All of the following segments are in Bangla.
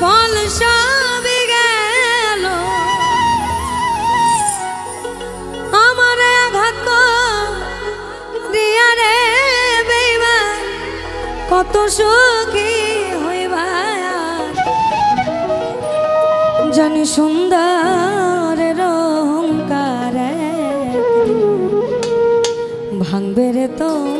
বিফল সব গেল। আমার আঘাত দিয়া রে বেইমান কত সুখী হইবা। জানি সুন্দর অহংকার ভাঙবে রে তোমার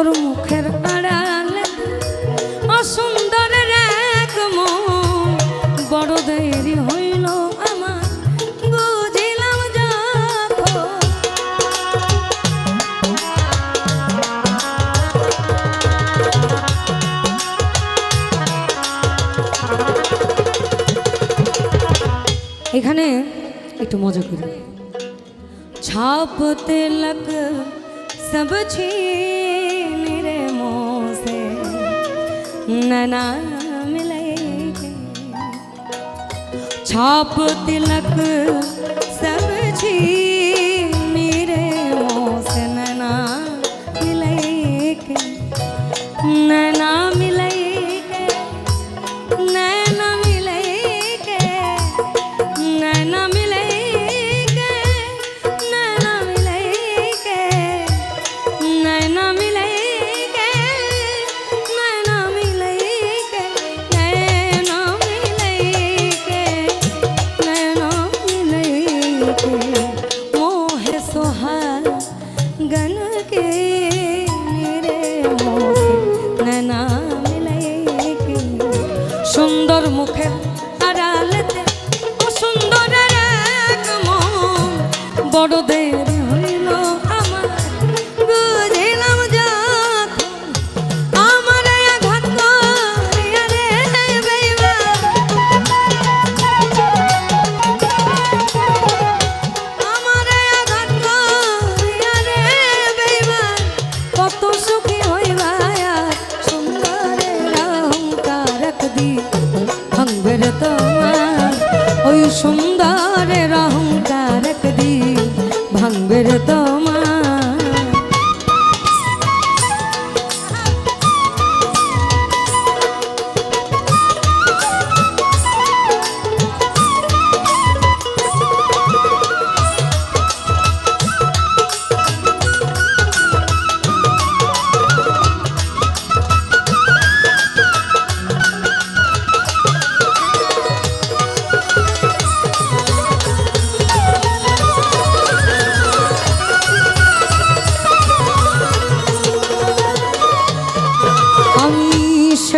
সুন্দর মুখের আড়ালে অসুন্দরের এক মন বড় দেরি হইল আমার বুঝিলাম যখন এখানে একটু মজা করি छाप तिलक सब छीन नैना मिलेगी छाप तिलक सब छीन সুন্দর মুখের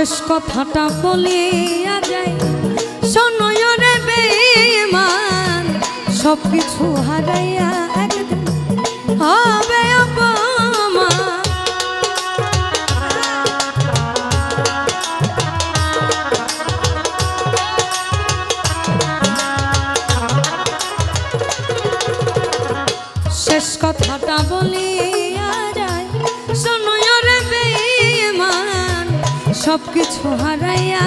শেষ কথাটা বলিয়া যায় শোনয় বেমান সব কিছু হারাইয়া একদিন হবে সব কিছু হারাইয়া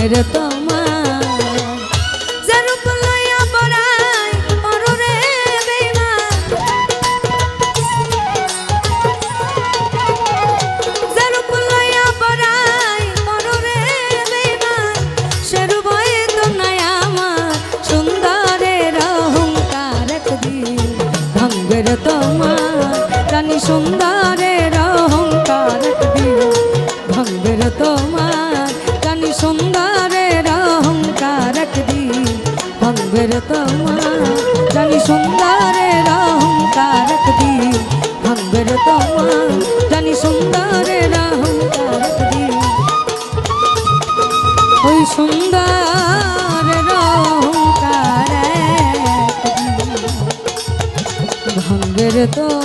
ফেরতা সুন্দর রঙ্কার ভঙ্গের তো